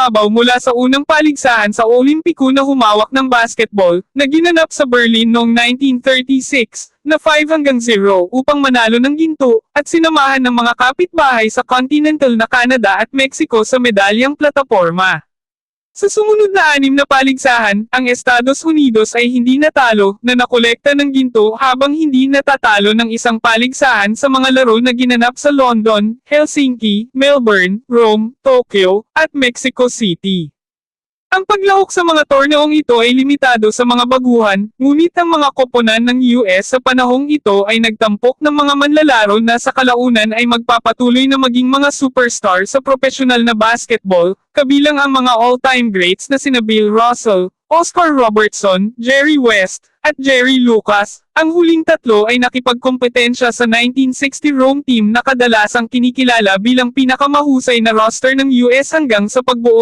ibabaw mula sa unang paligsahan sa Olimpiko na humawak ng basketball na ginanap sa Berlin noong 1936 na 5 hanggang 0 upang manalo ng ginto at sinamahan ng mga kapitbahay sa continental na Canada at Mexico sa medalyang plataporma. Sa sumunod na anim na paligsahan, ang Estados Unidos ay hindi natalo na nakolekta ng ginto habang hindi natatalo ng isang paligsahan sa mga laro na ginanap sa London, Helsinki, Melbourne, Rome, Tokyo, at Mexico City. Ang paglahok sa mga torneong ito ay limitado sa mga baguhan, ngunit ang mga koponan ng US sa panahong ito ay nagtampok ng mga manlalaro na sa kalaunan ay magpapatuloy na maging mga superstar sa profesional na basketball, kabilang ang mga all-time greats na sina Bill Russell, Oscar Robertson, Jerry West, at Jerry Lucas. Ang huling tatlo ay nakipagkompetensya sa 1960 Rome team na kadalasang kinikilala bilang pinakamahusay na roster ng US hanggang sa pagbuo